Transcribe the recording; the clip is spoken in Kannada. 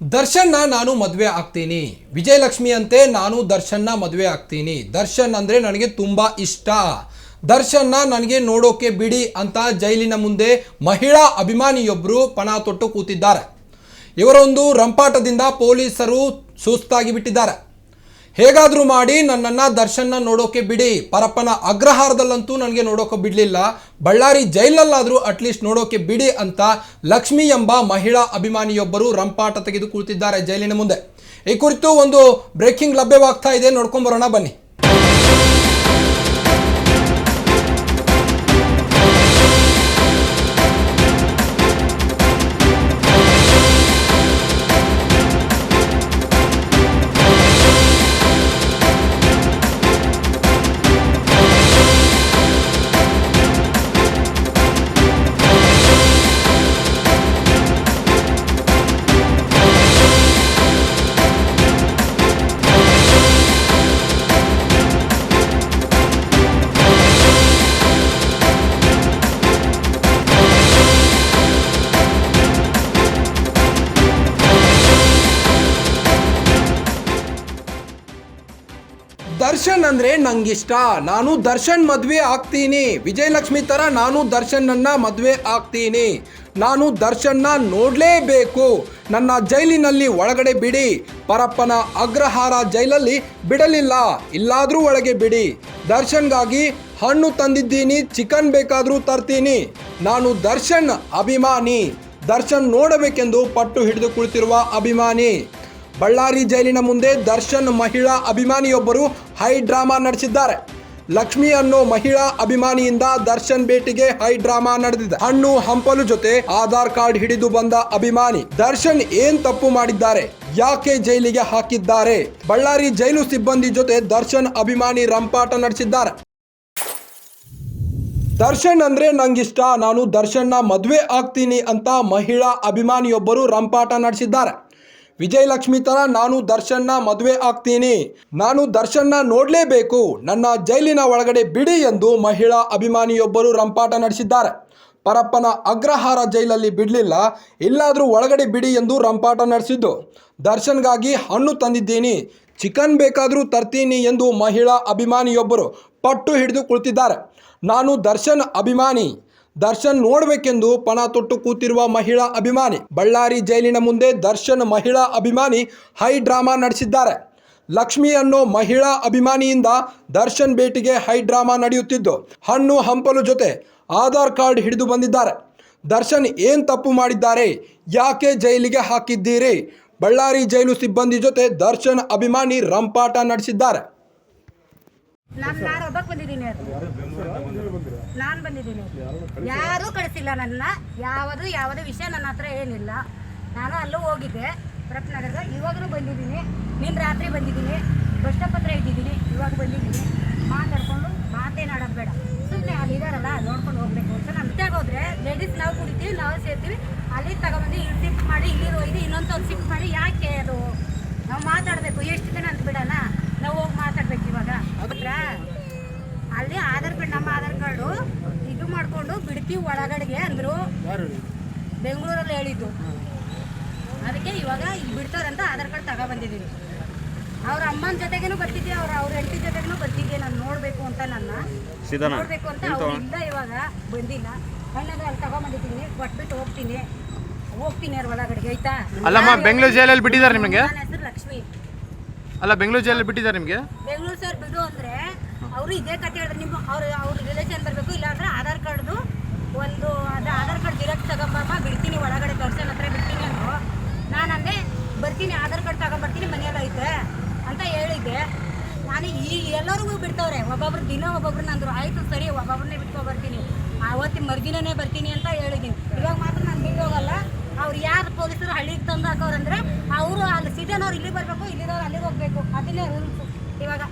ದರ್ಶನ್ನ ನಾನು ಮದುವೆ ಆಗ್ತೀನಿ. ವಿಜಯಲಕ್ಷ್ಮಿ ಅಂತೆ ನಾನು ದರ್ಶನ್ನ ಮದುವೆ ಆಗ್ತೀನಿ. ದರ್ಶನ್ ಅಂದರೆ ನನಗೆ ತುಂಬ ಇಷ್ಟ. ದರ್ಶನ್ನ ನನಗೆ ನೋಡೋಕೆ ಬಿಡಿ ಅಂತ ಜೈಲಿನ ಮುಂದೆ ಮಹಿಳಾ ಅಭಿಮಾನಿಯೊಬ್ಬರು ಪಣ ತೊಟ್ಟು ಕೂತಿದ್ದಾರೆ. ಇವರೊಂದು ರಂಪಾಟದಿಂದ ಪೊಲೀಸರು ಸುಸ್ತಾಗಿ ಬಿಟ್ಟಿದ್ದಾರೆ ಹೇಗಾದರೂ ಮಾಡಿ ನನ್ನನ್ನು ದರ್ಶನ್ನ ನೋಡೋಕೆ ಬಿಡಿ. ಪರಪ್ಪನ ಅಗ್ರಹಾರದಲ್ಲಂತೂ ನನಗೆ ನೋಡೋಕೆ ಬಿಡಲಿಲ್ಲ. ಬಳ್ಳಾರಿ ಜೈಲಲ್ಲಾದರೂ ಅಟ್ಲೀಸ್ಟ್ ನೋಡೋಕೆ ಬಿಡಿ ಅಂತ ಲಕ್ಷ್ಮಿ ಎಂಬ ಮಹಿಳಾ ಅಭಿಮಾನಿಯೊಬ್ಬರು ರಂಪಾಟ ತೆಗೆದು ಕುಳಿತಿದ್ದಾರೆ ಜೈಲಿನ ಮುಂದೆ. ಈ ಕುರಿತು ಒಂದು ಬ್ರೇಕಿಂಗ್ ಲಭ್ಯವಾಗ್ತಾ ಇದೆ. ನೋಡ್ಕೊಂಬರೋಣ ಬನ್ನಿ. ದರ್ಶನ್ ಅಂದ್ರೆ ನಂಗಿಷ್ಟ. ನಾನು ದರ್ಶನ್ ಮದ್ವೆ ಆಗ್ತೀನಿ. ವಿಜಯಲಕ್ಷ್ಮಿ ತರ ನಾನು ದರ್ಶನನ್ನು ಮದ್ವೆ ಆಗ್ತೀನಿ. ನಾನು ದರ್ಶನ್ನ ನೋಡಲೇಬೇಕು. ನನ್ನ ಜೈಲಿನಲ್ಲಿ ಒಳಗಡೆ ಬಿಡಿ. ಪರಪ್ಪನ ಅಗ್ರಹಾರ ಜೈಲಲ್ಲಿ ಬಿಡಲಿಲ್ಲ. ಇಲ್ಲಾದರೂ ಒಳಗೆ ಬಿಡಿ. ದರ್ಶನ್ಗಾಗಿ ಹಣ್ಣು ತಂದಿದ್ದೀನಿ. ಚಿಕನ್ ಬೇಕಾದರೂ ತರ್ತೀನಿ. ನಾನು ದರ್ಶನ್ ಅಭಿಮಾನಿ. ದರ್ಶನ್ ನೋಡಬೇಕೆಂದು ಪಟ್ಟು ಹಿಡಿದು ಕುಳಿತಿರುವ ಅಭಿಮಾನಿ. ಬಳ್ಳಾರಿ ಜೈಲಿನ ಮುಂದೆ ದರ್ಶನ್ ಮಹಿಳಾ ಅಭಿಮಾನಿಯೊಬ್ಬರು ಹೈ ಡ್ರಾಮಾ ನಡೆಸಿದ್ದಾರೆ. ಲಕ್ಷ್ಮಿ ಅನ್ನೋ ಮಹಿಳಾ ಅಭಿಮಾನಿಯಿಂದ ದರ್ಶನ್ ಭೇಟಿಗೆ ಹೈ ಡ್ರಾಮಾ ನಡೆದಿದೆ. ಹಣ್ಣು ಹಂಪಲು ಜೊತೆ ಆಧಾರ್ ಕಾರ್ಡ್ ಹಿಡಿದು ಬಂದ ಅಭಿಮಾನಿ ದರ್ಶನ್ ಏನ್ ತಪ್ಪು ಮಾಡಿದ್ದಾರೆ? ಯಾಕೆ ಜೈಲಿಗೆ ಹಾಕಿದ್ದಾರೆ? ಬಳ್ಳಾರಿ ಜೈಲು ಸಿಬ್ಬಂದಿ ಜೊತೆ ದರ್ಶನ್ ಅಭಿಮಾನಿ ರಂಪಾಟ ನಡೆಸಿದ್ದಾರೆ. ದರ್ಶನ್ ಅಂದ್ರೆ ನಂಗಿಷ್ಟ. ನಾನು ದರ್ಶನ್ನ ಮದುವೆ ಆಗ್ತೀನಿ ಅಂತ ಮಹಿಳಾ ಅಭಿಮಾನಿಯೊಬ್ಬರು ರಂಪಾಟ ನಡೆಸಿದ್ದಾರೆ. ವಿಜಯಲಕ್ಷ್ಮಿ ತರ ನಾನು ದರ್ಶನ್ನ ಮದುವೆ ಆಗ್ತೀನಿ. ನಾನು ದರ್ಶನ್ನ ನೋಡಲೇಬೇಕು. ನನ್ನ ಜೈಲಿನ ಒಳಗಡೆ ಬಿಡಿ ಎಂದು ಮಹಿಳಾ ಅಭಿಮಾನಿಯೊಬ್ಬರು ರಂಪಾಟ ನಡೆಸಿದ್ದಾರೆ. ಪರಪ್ಪನ ಅಗ್ರಹಾರ ಜೈಲಲ್ಲಿ ಬಿಡಲಿಲ್ಲ. ಇಲ್ಲಾದರೂ ಒಳಗಡೆ ಬಿಡಿ ಎಂದು ರಂಪಾಟ ನಡೆಸಿದ್ದು. ದರ್ಶನ್ಗಾಗಿ ಹಣ್ಣು ತಂದಿದ್ದೀನಿ. ಚಿಕನ್ ಬೇಕಾದರೂ ತರ್ತೀನಿ ಎಂದು ಮಹಿಳಾ ಅಭಿಮಾನಿಯೊಬ್ಬರು ಪಟ್ಟು ಹಿಡಿದು ಕುಳಿತಿದ್ದಾರೆ. ನಾನು ದರ್ಶನ್ ಅಭಿಮಾನಿ. ದರ್ಶನ್ ನೋಡಬೇಕೆಂದು ಪಣ ತೊಟ್ಟು ಕೂತಿರುವ ಮಹಿಳಾ ಅಭಿಮಾನಿ. ಬಳ್ಳಾರಿ ಜೈಲಿನ ಮುಂದೆ ದರ್ಶನ್ ಮಹಿಳಾ ಅಭಿಮಾನಿ ಹೈ ಡ್ರಾಮಾ ನಡೆಸಿದ್ದಾರೆ. ಲಕ್ಷ್ಮಿ ಅನ್ನೋ ಮಹಿಳಾ ಅಭಿಮಾನಿಯಿಂದ ದರ್ಶನ್ ಭೇಟಿಗೆ ಹೈ ಡ್ರಾಮಾ ನಡೆಯುತ್ತಿದ್ದು, ಹಣ್ಣು ಹಂಪಲು ಜೊತೆ ಆಧಾರ್ ಕಾರ್ಡ್ ಹಿಡಿದು ಬಂದಿದ್ದಾರೆ. ದರ್ಶನ್ ಏನು ತಪ್ಪು ಮಾಡಿದ್ದಾರೆ? ಯಾಕೆ ಜೈಲಿಗೆ ಹಾಕಿದ್ದೀರಿ? ಬಳ್ಳಾರಿ ಜೈಲು ಸಿಬ್ಬಂದಿ ಜೊತೆ ದರ್ಶನ್ ಅಭಿಮಾನಿ ರಂಪಾಟ ನಡೆಸಿದ್ದಾರೆ. ನಾನು ಬಂದಿದ್ದೀನಿ. ಯಾರೂ ಕಳಿಸಿಲ್ಲ ನನ್ನ. ಯಾವುದು ಯಾವುದೇ ವಿಷಯ ನನ್ನ ಹತ್ರ ಏನಿಲ್ಲ. ನಾನು ಅಲ್ಲೂ ಹೋಗಿದ್ದೆ. ಪ್ರಪ್ನಗರ್ಗೆ ಇವಾಗಲೂ ಬಂದಿದ್ದೀನಿ. ನಿನ್ನ ರಾತ್ರಿ ಬಂದಿದ್ದೀನಿ. ಬಸ್ ಸ್ಟಾಪ್ ಹತ್ರ ಇದ್ದಿದ್ದೀನಿ ಇವಾಗ ಬಂದಿದ್ದೀನಿ. ಮಾತಾಡ್ಕೊಂಡು ಮಾತೇನಾಡೋದು ಬೇಡ. ಸುಮ್ಮನೆ ಅಲ್ಲಿ ಇದಾರಲ್ಲ ನೋಡ್ಕೊಂಡು ಹೋಗ್ಬೇಕು ಅಂತ. ನಮ್ಮ ಹೋದ್ರೆ ಲೇಡೀಸ್ ನಾವು ಕುಡಿತೀವಿ ನಾವು ಸೇರ್ತೀವಿ. ಅಲ್ಲಿ ತಗೊಂಡು ಇಲ್ಲಿ ಸಿಫ್ಟ್ ಮಾಡಿ ಇಲ್ಲಿ ಒಯ್ದು ಇನ್ನೊಂದು ಸಿಫ್ಟ್ ಮಾಡಿ. ಯಾಕೆ ಅದು? ನಾವು ಮಾತಾಡಬೇಕು. ಎಷ್ಟು ಜನ ಅಂತ ಬಿಡೋಣ? ನಾವು ಹೋಗಿ ಮಾತಾಡ್ಬೇಕು ಇವಾಗ ಹೌದ್ರಾ ಅಲ್ಲಿ ಆಧಾರ್ ಕಾರ್ಡ್ ನಮ್ಮ ಆಧಾರ್ ಕಾರ್ಡು ಇದು ಬಿಡ್ತೀವಿ ಒಳಗಡೆಗೆ ಅಂದರು. ಬೆಂಗಳೂರಲ್ಲಿ ಹೇಳಿದ್ದು. ಅದಕ್ಕೆ ಇವಾಗ ಇಲ್ಲಿ ಬಿಡ್ತಾರಂತ ಆಧಾರ್ ಕಾರ್ಡ್ ತಗೊಬಂದಿದ್ದೀನಿ ಅವ್ರ ಅಮ್ಮನ ಜೊತೆಗೇನು ಬರ್ತಿದ್ದೆ ಅವ್ರ ಅವ್ರ ಹೆಂಡತಿ ಜೊತೆಗೂ ಬರ್ತಿದ್ದೆ ನಾನು ನೋಡಬೇಕು ಅಂತ ನನ್ನ? ನೋಡಬೇಕು ಅಂತ ಅವ್ರಿಂದ ಇವಾಗ ಬಂದಿಲ್ಲ. ಹಣ್ಣದು ಅಲ್ಲಿ ತಗೊಂಬಂದಿದ್ದೀನಿ ಕೊಟ್ಬಿಟ್ಟು ಹೋಗ್ತೀನಿ. ಹೋಗ್ತೀನಿ ಅವ್ರ ಒಳಗಡೆಗೆ ಆಯ್ತಾ? ಅಲ್ಲಮ್ಮ ಬೆಂಗಳೂರು ಜೈಲಲ್ಲಿ ಬಿಟ್ಟಿದ್ದಾರೆ ನಿಮಗೆ? ನನ್ನ ಹೆಸರು ಲಕ್ಷ್ಮಿ. ಅಲ್ಲ ಬೆಂಗಳೂರು ಜೈಲಲ್ಲಿ ಬಿಟ್ಟಿದ್ದಾರೆ ನಿಮಗೆ? ಬೆಂಗಳೂರು ಸರ್ ಬಿಡು ಅಂದ್ರೆ ಅವರು ಇದೇ ಕತೆ ಹೇಳಿದ್ರೆ ನಿಮ್ಮ ಅವ್ರ ಅವ್ರ ರಿಲೇಷನ್ ಬರಬೇಕು ಇಲ್ಲಾಂದ್ರೆ ಆಧಾರ್ ಕಾರ್ಡ್ದು ಒಂದು ಅದು ಆಧಾರ್ ಕಾರ್ಡ್ ಜಿರಾಕ್ಸ್ ತಗೊಂಬಮ್ಮ ಬಿಡ್ತೀನಿ ಒಳಗಡೆ ದರ್ಶನ್ ಹತ್ರ ಬಿಡ್ತೀನಿ ಅಂದ್ರು ನಾನು ಅಂದೆ ಬರ್ತೀನಿ ಆಧಾರ್ ಕಾರ್ಡ್ ತಗೊಂಬರ್ತೀನಿ ಮನೆಯಲ್ಲ ಐತೆ ಅಂತ ಹೇಳಿದ್ದೆ ನಾನು ಈ ಎಲ್ಲರಿಗೂ ಬಿಡ್ತವ್ರೆ. ಒಬ್ಬೊಬ್ರು ದಿನ ಒಬ್ಬೊಬ್ರನ್ನ ಅಂದ್ರು, ಆಯ್ತು ಸರಿ, ಒಬ್ಬೊಬ್ರನ್ನೇ ಬಿಟ್ಕೊಂಡು ಬರ್ತೀನಿ ಆವತ್ತಿನ ಮರುದಿನನೇ ಬರ್ತೀನಿ ಅಂತ ಹೇಳಿದ್ದೀನಿ ಇವಾಗ ಮಾತ್ರ ನಾನು ಬಿಟ್ಟು ಹೋಗಲ್ಲ. ಅವ್ರು ಯಾರು ಪೊಲೀಸರು ಹಳ್ಳಿಗೆ ತಂದು ಹಾಕೋರಂದ್ರೆ, ಅವರು ಅಲ್ಲಿ ಸಿಟಿನವ್ರು ಇಲ್ಲಿಗೆ ಬರಬೇಕು, ಇಲ್ಲಿರೋರು ಅಲ್ಲಿಗೆ ಹೋಗ್ಬೇಕು. ಅದನ್ನೇ ರೂಲ್ಸು ಇವಾಗ.